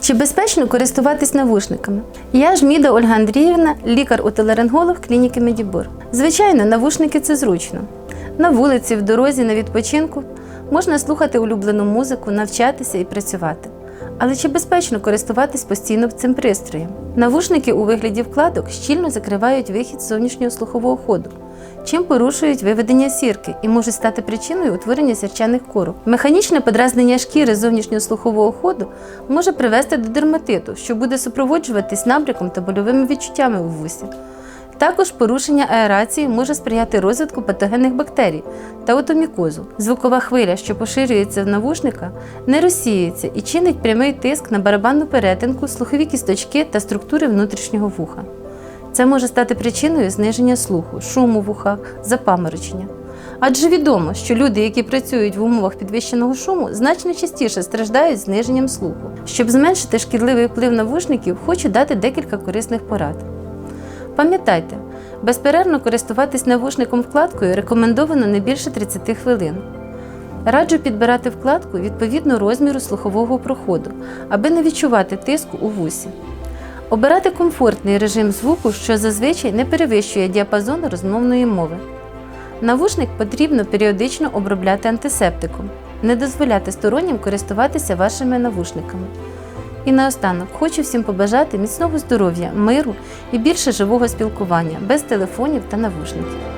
Чи безпечно користуватись навушниками? Я ж Міда Ольга Андріївна, лікар-отоларинголог клініки Медібор. Звичайно, навушники це зручно. На вулиці, в дорозі, на відпочинку можна слухати улюблену музику, навчатися і працювати. Але чи безпечно користуватись постійно цим пристроєм? Навушники у вигляді вкладок щільно закривають вихід зовнішнього слухового ходу, чим порушують виведення сірки і можуть стати причиною утворення сірчаних корок. Механічне подразнення шкіри зовнішнього слухового ходу може привести до дерматиту, що буде супроводжуватись набряком та больовими відчуттями у вусі. Також порушення аерації може сприяти розвитку патогенних бактерій та отомікозу. Звукова хвиля, що поширюється в навушниках, не розсіюється і чинить прямий тиск на барабанну перетинку, слухові кісточки та структури внутрішнього вуха. Це може стати причиною зниження слуху, шуму в ухах, запаморочення. Адже відомо, що люди, які працюють в умовах підвищеного шуму, значно частіше страждають зниженням слуху. Щоб зменшити шкідливий вплив навушників, хочу дати декілька корисних порад. Пам'ятайте, безперервно користуватись навушником вкладкою рекомендовано не більше 30 хвилин. Раджу підбирати вкладку відповідно розміру слухового проходу, аби не відчувати тиску у вусі. Обирати комфортний режим звуку, що зазвичай не перевищує діапазон розмовної мови. Навушник потрібно періодично обробляти антисептиком, не дозволяти стороннім користуватися вашими навушниками. І наостанок хочу всім побажати міцного здоров'я, миру і більше живого спілкування без телефонів та навушників.